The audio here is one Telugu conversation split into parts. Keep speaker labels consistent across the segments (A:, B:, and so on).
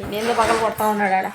A: ఇంకేందో పగలు కొడతా ఉన్నాడు ఆడ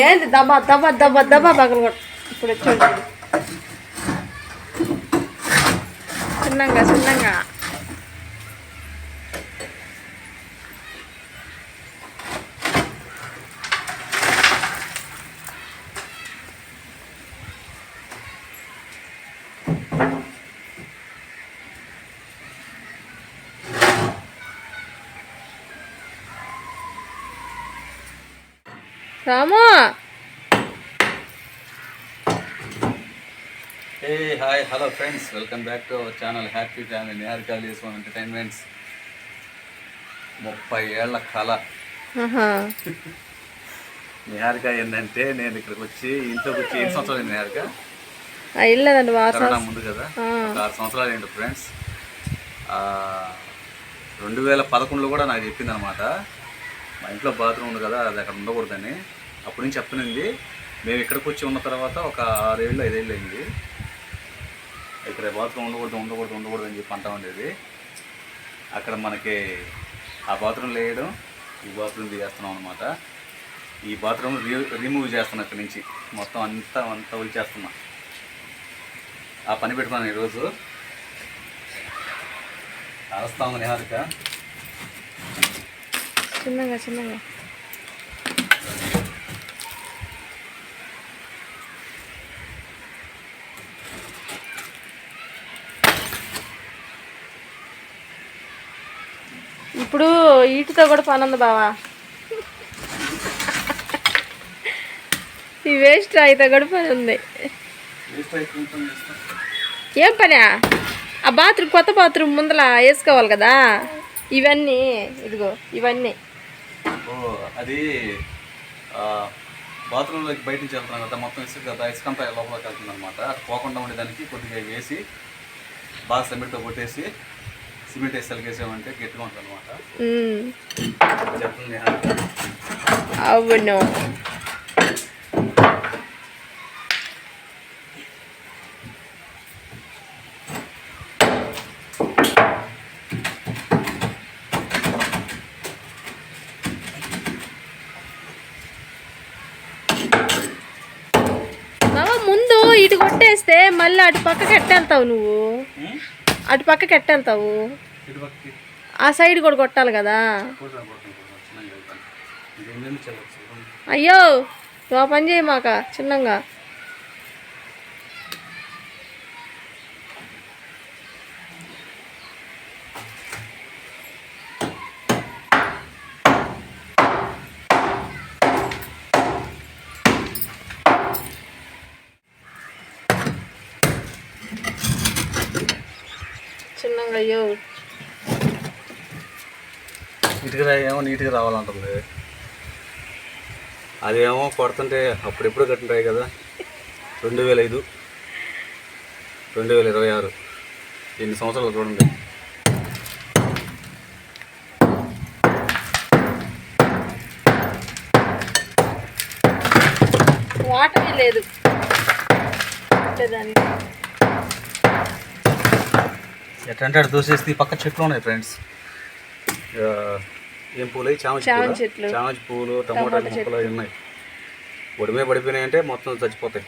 A: ఏంది దబ్బా దబ్బా దబ్బా దబ్బా పగలు కొట్ట ఇప్పుడు వచ్చాడు చూడు. చిన్నంగా చిన్నంగా రాము.
B: Hey hi hello friends welcome back to our channel happy family Niharika one entertainments ముప్పై ఏళ్ళ కళ. నిహారిక ఏంటంటే నేను ఇక్కడికి వచ్చి ఇంట్లోకి వచ్చి ఎన్ని సంవత్సరాలు నిహారిక.
A: ఇల్లదండి
B: కరోనా ముందు కదా? ఒక ఆరు సంవత్సరాలు ఏంటి ఫ్రెండ్స్ రెండు వేల పదకొండులో కూడా నాకు చెప్పింది అనమాట మా ఇంట్లో బాత్రూమ్ ఉంది కదా అది అక్కడ ఉండకూడదని. అప్పటి నుంచి చెప్పనండి. మేము ఇక్కడికి వచ్చి ఉన్న తర్వాత ఒక ఆరేళ్ళు ఐదేళ్ళు అయింది. ఇక్కడ బాత్రూమ్ ఉండకూడదు ఉండకూడదు ఉండకూడదు అని చెప్పి అంటా ఉండేది. అక్కడ మనకి ఆ బాత్రూమ్ వేయడం ఈ బాత్రూమ్ తీసేస్తున్నాం అనమాట ఈ బాత్రూమ్ రి రిమూవ్ చేస్తున్నా అక్కడి నుంచి. మొత్తం అంతా అంతా ఉల్చేస్తున్నా ఆ పని పెట్టుకున్నాను ఈరోజు. అరస్తా ఉంది నిహారిక.
A: చిన్నగా చిన్నగా. ఈటితో కూడా పని ఉంది బావా. ఈ వేస్ట్ అయితే కూడా పని ఉంది. ఏం పనా? ఆ బాత్రూమ్ కొత్త బాత్రూమ్ ముందల వేసుకోవాలి కదా? ఇవన్నీ ఇదిగో ఇవన్నీ.
B: అది బాత్రూంలోకి బయట నుంచి వెళ్తున్నాం కదా మొత్తం ఇసుక కదా ఇసుక అంతా లోపలికి వెళ్తుంది అనమాట అటు పోకుండా ఉండేదానికి కొద్దిగా వేసి బాగా సిమెంట్తో కొట్టేసి సిమెంట్ వేసి కలిగేసామంటే గట్టిగా ఉంటుంది అనమాట నిహారిక.
A: అవును ముందు ఇటు కొట్టేస్తే మళ్ళీ అటు పక్కకి ఎట్టెళ్తావు నువ్వు? అటు పక్కకి ఎట్టెళ్తావు ఆ సైడ్ కూడా కొట్టాలి కదా. అయ్యో నువ్వు పని చేయి మాక చిన్నంగా. చిన్నంగా అయ్యో.
B: నీట్గా ఏమో నీట్గా రావాలంటుంది. అదేమో కొడుతుంటే అప్పుడెప్పుడు కట్టినరాయి కదా. రెండు వేల ఐదు రెండు వేల ఇరవై ఆరు. ఎన్ని సంవత్సరాలు చూడండి.
A: వాటరే లేదు. దాన్ని
B: ఎట్లంటే అటు దూసేస్తే ఈ పక్క చెట్లు ఉన్నాయి ఫ్రెండ్స్. ఏం పూలు? చామంతి
A: చెట్లు.
B: చామంతి పూలు టమోటా మొక్కలు అవి ఉన్నాయి. ఒడిమే పడిపోయినాయంటే మొత్తం చచ్చిపోతాయి.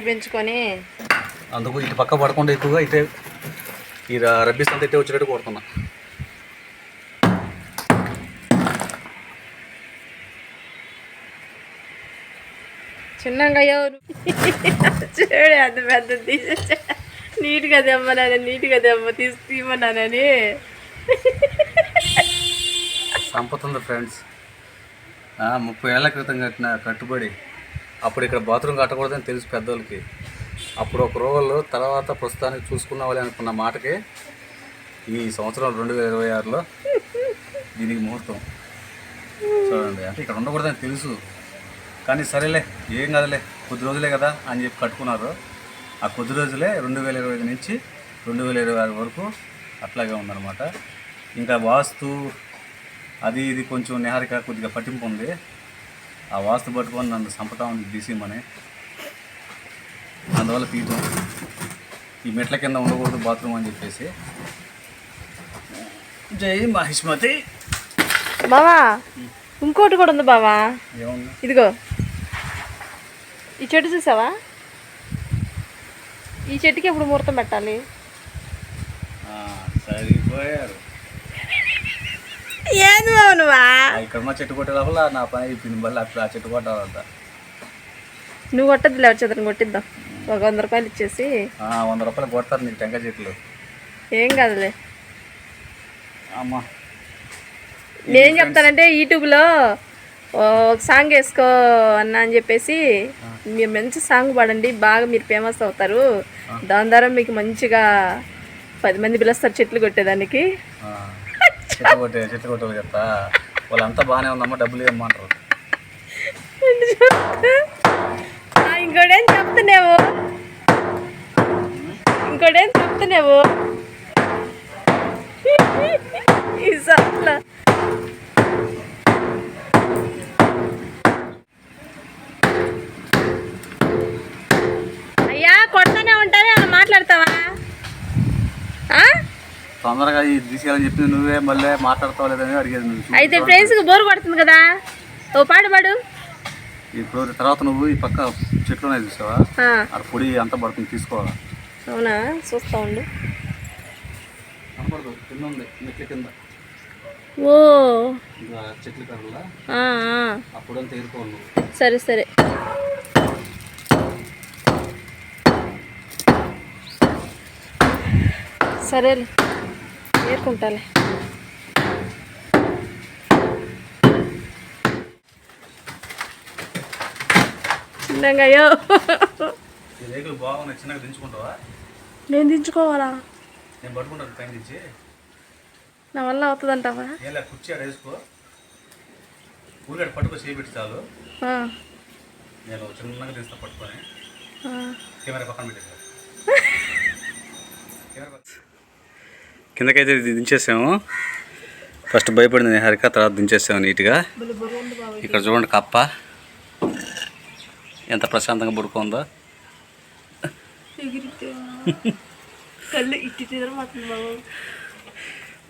A: పెంచుకొని.
B: అందుకు ఇటు పక్క పడకుండా ఎక్కువగా ఇటే ఈ ర- రబ్బీస్ అంతా ఇటే వచ్చేటట్టు కొడుతున్నా.
A: చిన్నగా ఎవరు చూడు అంత పెద్ద తీసేసా. నీట్గా తెమ్మన్నాను నీట్గా తెమ్మ తీసి తీయమన్నానని
B: సంపతుంది ఫ్రెండ్స్. ముప్పై ఏళ్ళ క్రితం కట్టిన కట్టుబడి అప్పుడు ఇక్కడ బాత్రూమ్ కట్టకూడదని తెలుసు పెద్దోళ్ళకి. అప్పుడు ఒక రోజు తర్వాత ప్రస్తుతానికి చూసుకున్నావాలి అనుకున్న మాటకి ఈ సంవత్సరం రెండు వేల ఇరవై ఆరులో దీనికి ముహూర్తం. చూడండి అంటే ఇక్కడ ఉండకూడదని తెలుసు. కానీ సరేలే ఏం కదలే కొద్ది రోజులే కదా అని చెప్పి కట్టుకున్నారు. ఆ కొద్ది రోజులే రెండు వేల ఇరవై ఐదు నుంచి రెండు వేల ఇరవై ఆరు వరకు అట్లాగే ఉందన్నమాట. ఇంకా వాస్తు అది ఇది కొంచెం నిహారిక కొద్దిగా పట్టింపు ఉంది. ఆ వాస్తు పట్టుకొని నన్ను సంపతా ఉంది తీసిమని అందువల్ల తీయటం. ఈ మెట్ల కింద ఉండకూడదు బాత్రూమ్ అని చెప్పేసి. జై మహిష్మతి.
A: బావా ఇంకోటి కూడా ఉంది బావా. ఇదిగో. ఈ చెట్టు చూసావా? ఈ చెట్టుకి ఎప్పుడు ముహూర్తం పెట్టాలి?
B: ఆ, సరిపోయారు.
A: ఏంది నువ్వా?
B: ఆ, ఇక్కడ మా చెట్టు కొట్టే లోపల నా పని అయిపోయింది మళ్ళీ ఆ చెట్టు కొట్టాలంట.
A: నువ్వు కొట్టద్దులే వచ్చేతను కొట్టిద్దాం. ఒక వంద రూపాయలు ఇచ్చేసి.
B: ఆ, వంద రూపాయలు కొడతారు నీకు టెంకాయ చెట్లు.
A: ఏం కాదులే.
B: అమ్మా.
A: నేనేం చెప్తానంటే యూట్యూబ్లో ఒక సాంగ్ వేసుకో అన్న అని చెప్పేసి మీరు మంచి సాంగ్ పాడండి బాగా మీరు ఫేమస్ అవుతారు. దాని ద్వారా మీకు మంచిగా పది మంది పిలుస్తారు చెట్లు కొట్టేదానికి.
B: ఆ, చెట్టు కొట్టే చెట్టు కొట్టే చెప్తా. వాళ్ళంతా బాగానే ఉందమ్మా డబ్బులు ఇవ్వమంటారు.
A: ఇంకోటేం చెప్తున్నావు? ఇంకోటేం చెప్తున్నావు? ఈ సార్లు అయ్యా కొడతానే ఉంటానే అలా మాట్లాడతావా ఆ?
B: తొందరగా ఇది తీసేయాలని చెప్పింది నువ్వే మళ్ళీ మాట్లాడతావు లేదని అడిగేది నువ్వు.
A: అయితే ఫ్రెండ్స్కి బోర్ కొడుతుంది కదా? ఓ పాడు పాడు.
B: ఇప్పుడు తర్వాత నువ్వు ఈ పక్క చెట్లు ఉన్నాయి చూసావా?
A: ఆ,
B: అక్కడ పొడి అంతా పడుతుంది తీసుకోవాలా?
A: అవునా? చూస్తా ఉండు.
B: కనపడదు కింద ఉంది మెట్ల కింద.
A: ఓ.
B: చెట్లు కర్రలా ఎదుర్కోవాలి నువ్వు
A: సరే సరే. సరేలే. ఏరుకుంటాలే చిన్నగా అయ్యో.
B: రేకులు బాగున్నాయి చిన్నగా దించుకుంటావా?
A: నేను దించుకోవాలా?
B: నేను పట్టుకుంటాను పైన దించి.
A: నా వల్ల అవుతుందంటావా?
B: ఏం లే కుర్చీ ఆడ వేసుకో. ఊరికాడ పట్టుకో చేపెట్టి చాలు.
A: ఆ,
B: నేను చిన్నగా దించుతా పట్టుకొని.
A: ఆ.
B: కెమెరా పక్కన పెట్టేసా కిందకైతే దించేసాము. ఫస్ట్ భయపడింది హరిక తర్వాత దించేసాము నీట్గా. ఇక్కడ చూడండి కప్ప. ఎంత ప్రశాంతంగా
A: బాబు.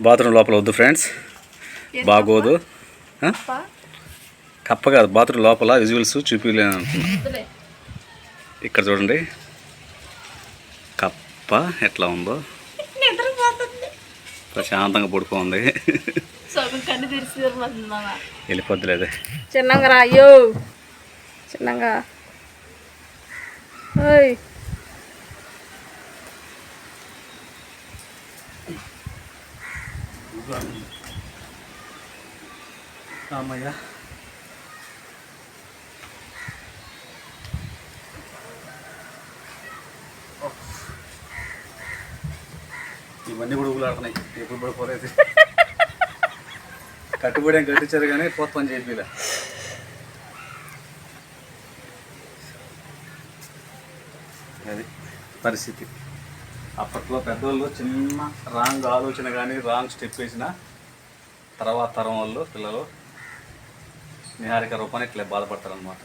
B: బాత్రూమ్ లోపల వద్దు ఫ్రెండ్స్. బాగోదు? కప్ప? కాదు బాత్రూమ్ లోపల విజువల్స్ చూపించలేను ఇక్కడ చూడండి. కప్ప ఎట్లా ఉందో. ప్రశాంతంగా పడుకోంది వెళ్ళిపోద్దులేదే.
A: చిన్నంగా రా అయ్యో. చిన్నంగా. ఓయ్.
B: ఇవన్నీ కూడా ఊగులాడుతున్నాయి ఎప్పుడు కూడా పోలేదు కట్టుబడి ఏం కట్టించారు కానీ పోత పని చేయాలి అది పరిస్థితి. అప్పట్లో పెద్దవాళ్ళు చిన్న రాంగ్ ఆలోచన కానీ రాంగ్ స్టెప్ వేసిన తర్వాత తరం వాళ్ళు పిల్లలు నిహారిక రూపాన్ని ఇట్లా బాధపడతారు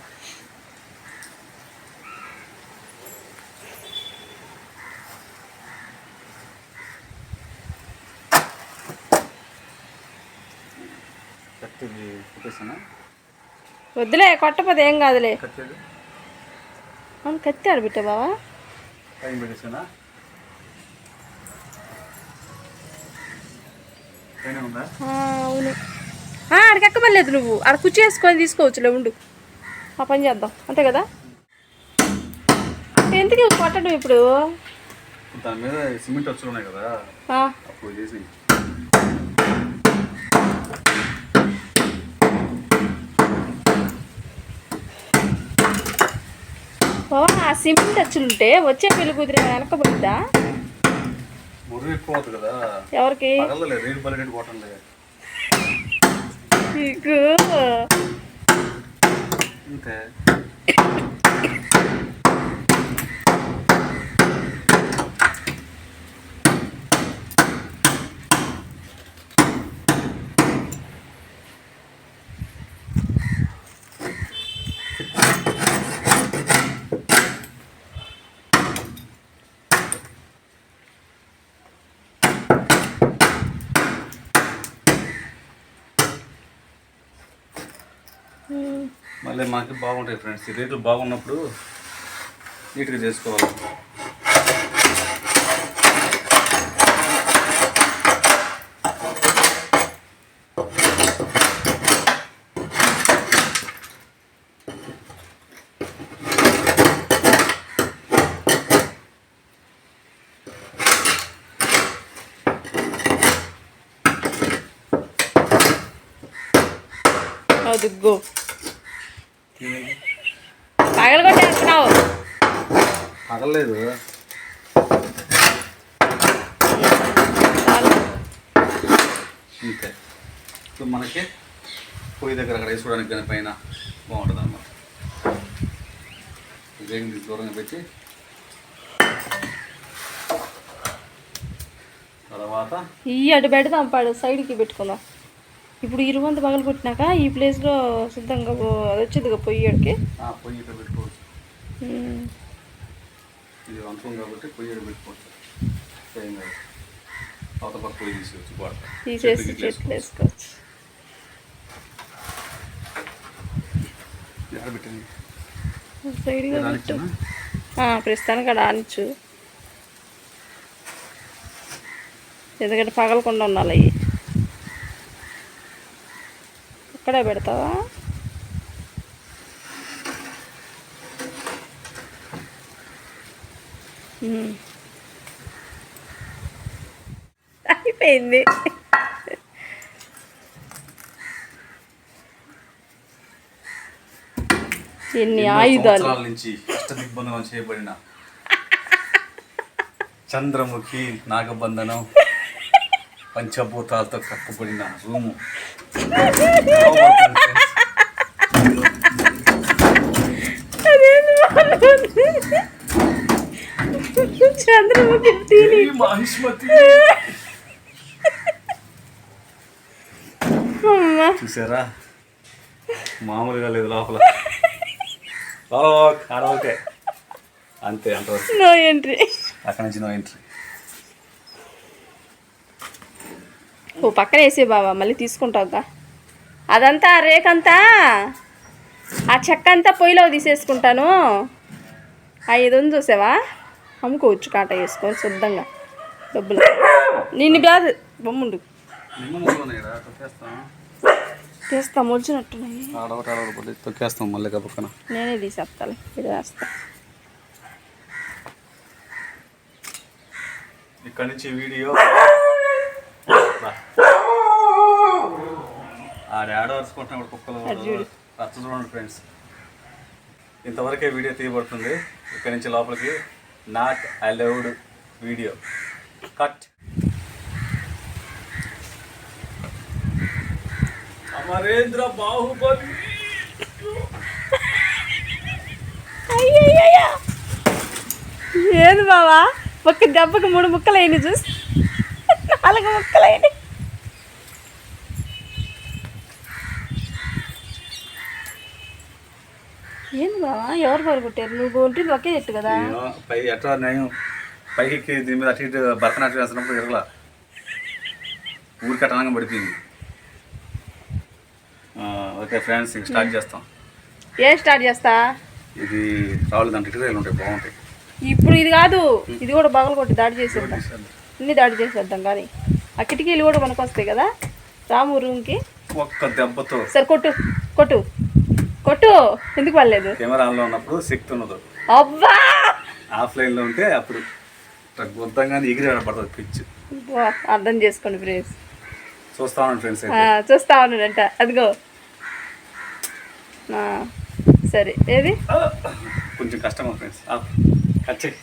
A: వద్దులే కొట్టపోతే ఏం కాదులే.
B: కత్తి అది?
A: అవును కత్తి ఆడబిట్ట బావా అవును. ఆ, ఆడికి ఎక్కమలేదు నువ్వు. ఆడ కుర్చీ వేసుకొని తీసుకోవచ్చులే ఉండు. ఆ పని చేద్దాం. అంతే కదా? ఎందుకు కొట్టడం ఇప్పుడు?
B: దాని మీద సిమెంట్ వచ్చులు ఉన్నాయి కదా. చేసి
A: బావా ఆ సిమెంట్ వచ్చులుంటే వచ్చే పెళ్ళి కుదిరే వెనకబడిద్దా? ఎవరికి? నీకు
B: మళ్ళీ మనకి బాగుంటాయి ఫ్రెండ్స్ ఈ రేట్లు బాగున్నప్పుడు నీట్గా చేసుకోవాలి.
A: అదిగో. పగలగొట్టేస్తున్నావు.
B: పగలేదు అంతే ఇప్పుడు మనకి పొయ్యి దగ్గర అక్కడ వేసుకోవడానికి కానీ పైన బాగుంటుంది అన్నమాట. దూరంగా పెట్టి? తర్వాత
A: ఈ అటు పెడదాం పాడు సైడ్కి పెట్టుకుందాం. ఇప్పుడు ఇరువంత పగలు కొట్టినాక ఈ ప్లేస్లో సిద్ధంగా పో- అది పొయ్యేడికి
B: ఆ పొయ్యి ఇక్కడ పెట్టుకోవచ్చు. ఇది వంశం కాబట్టి పొయ్యి ఇక్కడ పెట్టుకోవచ్చు. ఏం కాదు. అవత పక్క పొయ్యి తీసేయచ్చు గోడ.
A: తీసేసి చెట్లు వేసుకోవచ్చు. సైడ్గా పెట్టు. ప్రస్తుతానికి అక్కడ ఆనిచ్చు. ఎందుకంటే పగలకుండా ఉండాలి. అవి అక్కడే పెడతావా. అయిపోయింది. ఎన్ని ఆయుధాలు.
B: నుంచి అష్టదిగ్బంధనం చేయబడిన చంద్రముఖి నాగబంధనం. పంచభూతాలతో కప్పబడిన రూము. చూసారా? మామూలుగా లేదు లోపల. ఓకే అంతే అంతవరకు.
A: నో ఎంట్రీ
B: అక్కడి నుంచి నో ఎంట్రీ
A: ఓ పక్కన వేసే బాబా మళ్ళీ తీసుకుంటావుగా అదంతా ఆ రేకంతా ఆ చెక్క అంతా పొయ్యిలో తీసేసుకుంటాను. ఆ ఇది చూసావా? అమ్ముకోవచ్చు కాట వేసుకొని శుద్ధంగా డబ్బులు. నిన్ను కాదు బొమ్ముండు. తీస్తా మొలిచినట్టున్నాయి.
B: తొక్కేస్తాం మళ్ళీ పక్కన.
A: నేనే తీసేస్తాను ఇది వేస్తా
B: ఇక్కడి నుంచి వీడియో ఆడ కుక్కలు. రచ్చ చూడండి ఫ్రెండ్స్. ఇంతవరకే వీడియో తీయబడుతుంది. ఇక్కడి నుంచి లోపలికి. Not allowed video cut Amarendra Baahubali.
A: ఏది బావా? ఒక్క దెబ్బకి మూడు ముక్కలు అయింది చూసి నాలుగు ముక్కలు అయినాయి ఏంది బావా? ఎవరు బారు కొట్టారు? నువ్వు ఉంటుంది ఒకే చెట్టు కదా?
B: పై ఎట్లా నేను పైకి దీని మీద అటు ఇటు భరతనాట్యం వేస్తున్నప్పుడు ఎరగల. ఊరికి అటనంగా పడిపోయింది. ఓకే ఫ్రెండ్స్ ఇంక స్టార్ట్ చేస్తాం.
A: ఏం స్టార్ట్ చేస్తా?
B: ఇది రావులు దాంట్లో ఉంటాయి బాగుంటాయి.
A: ఇప్పుడు ఇది కాదు ఇది కూడా బగలు కొట్టి దాడి చేసేద్దాం. ఇన్ని దాడి చేసేద్దాం కానీ ఆ కిటికీలు కూడా మనకు వస్తాయి కదా? రాము రూమ్కి.
B: ఒక్క దెబ్బతో.
A: సరే కొట్టు కొట్టు కొట్టు. ఎందుకు పడలేదు?
B: కెమెరా ఆన్లో ఉన్నప్పుడు శక్తి ఉన్నది.
A: అబ్బా!
B: ఆఫ్లైన్లో ఉంటే అప్పుడు గుద్దంగానే ఎగిరి పడుతుంది పిచ్
A: అర్థం చేసుకోండి ఫ్రెండ్స్.
B: చూస్తా ఉన్నాను ఫ్రెండ్స్
A: చూస్తా ఉన్నాడంట. అదిగో. సరే. ఏది?
B: కొంచెం కష్టమా ఫ్రెండ్స్.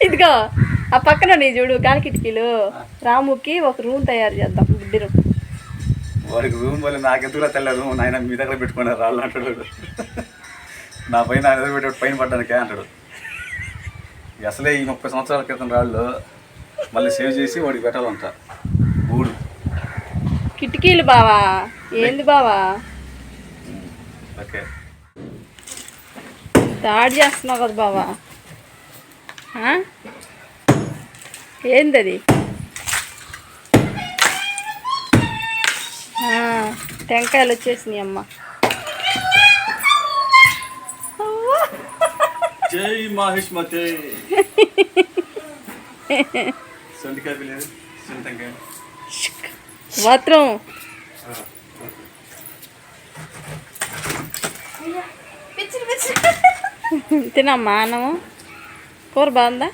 A: ఇదిగో. ఆ పక్కన నీ చూడు గాలి కిటికీలు రాముకి ఒక రూమ్ తయారు చేద్దాం బుడ్డి రూమ్
B: వాడికి రూమ్ వల్ల నాకెందుకులా తెల్ల రూమ్ నాయన మీ దగ్గర పెట్టుకున్నారు రాళ్ళు అంటాడు. నా పైన ఆయన పెట్టాడు పైన పడ్డానికే అంటాడు. అసలే ఈ ముప్పై సంవత్సరాల క్రితం రాళ్ళు మళ్ళీ సేవ్ చేసి వాడికి పెట్టాలంట. గూడు.
A: కిటికీలు బావా? ఏంది బావా?
B: ఓకే.
A: దాడి చేస్తున్నావు కదా బావా? ఆ? ఏంది అది ఆ, టెంకాయలు వచ్చేసినాయి అమ్మ.
C: జై మాహిష్మతే సొంటికాయ పిల్లలు సొంతంకాయ
A: బాత్రూమ్ తినమ్మా అన్నము? కూర బాగుందా?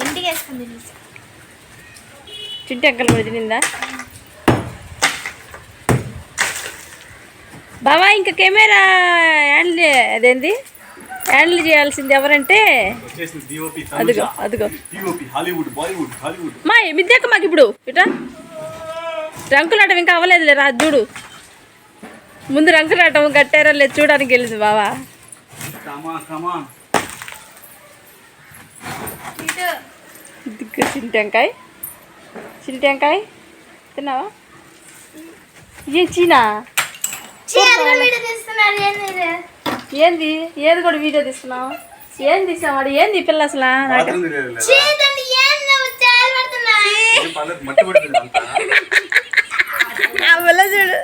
D: ఇంటికి వేసుకుంది
A: చింటి అంకల్ కూడా తినిందా బావా ఇంకా కెమెరా హ్యాండిల్ అదేంది? హ్యాండిల్ చేయాల్సింది ఎవరంటే?
C: వచ్చేసింది డిఓపి
A: అదిగో అదిగో.
C: డిఓపి హాలీవుడ్ బాలీవుడ్ హాలీవుడ్
A: మా మిద్దాక మాకు ఇప్పుడు? ఇటా. రంకులాటం ఇంకా అవ్వలేదులే రా చూడు. ముందు రంకులాటం కట్టారో లేదు చూడడానికి వెళ్ళింది బావా. దిగ్గు చింటంకాయ చింటంకాయ తిన్నావా? ఏ చీనా?
D: ఏంది?
A: ఏంది? ఏది కూడా వీడియో తీస్తున్నావు? ఏం తీసావాడు ఏంది ఈ పిల్ల అసలు? చూడు.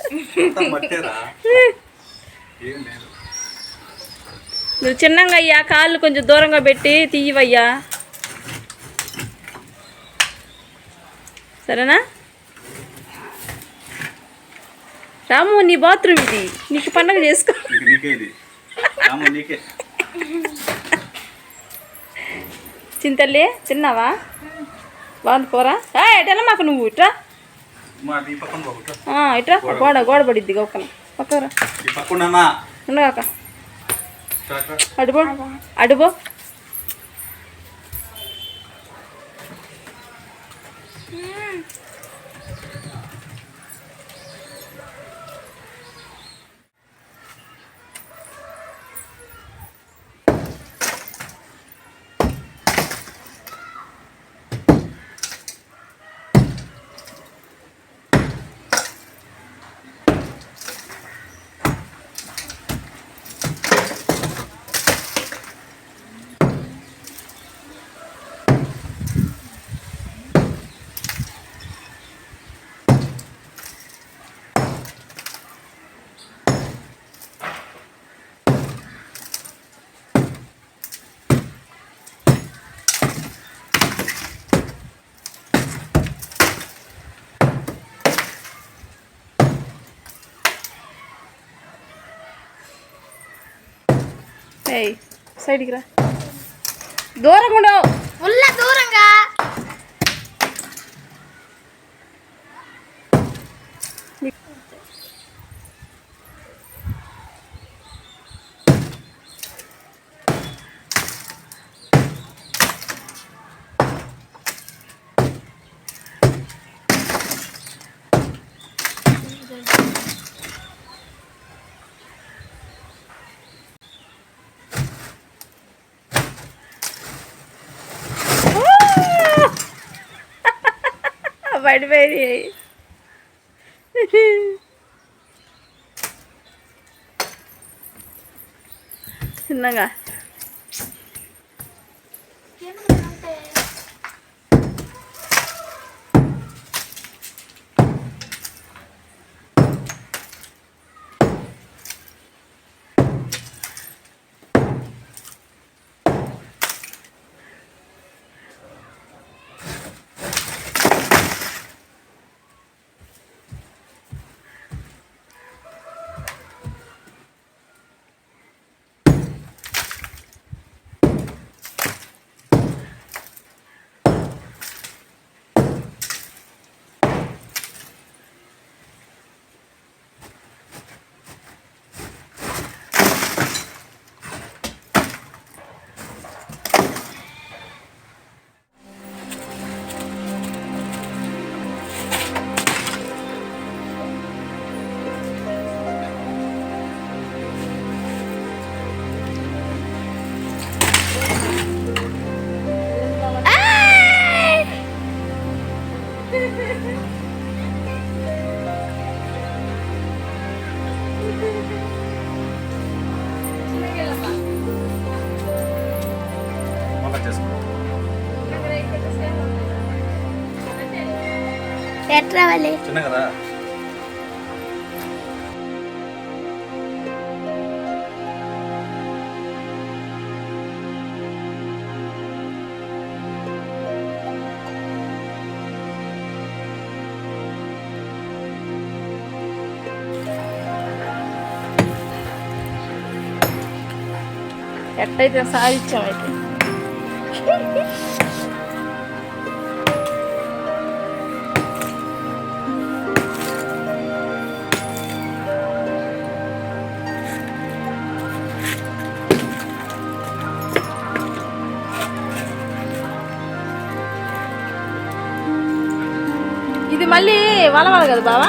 A: నువ్వు చిన్నగా అయ్యా కాళ్ళు కొంచెం దూరంగా పెట్టి తీయవయ్యా. సరేనా? రాము నీ బాత్రూమ్ ఇది. నీకు పండగ చేసుకో. చింతల్లి తిన్నావా? బాగుంది కూర? ఎటలా మాకు నువ్వు ఇట్రా ఇట్రా గోడ గోడ పడిద్ది గొక్కన పక్కరా ఉండగాక అడుబో అడుబో ఏయ్ సైడ్కి రా దూరంగా ఉండవు
D: ఉల్ల పడిపోయినాయి
A: పడిపోయి చిన్నగా.
D: బెటర్
C: అవ్వాలి కదా
A: ఎట్టయితే సాధించామైతే వాళ్ళ ఇది కదా బావా?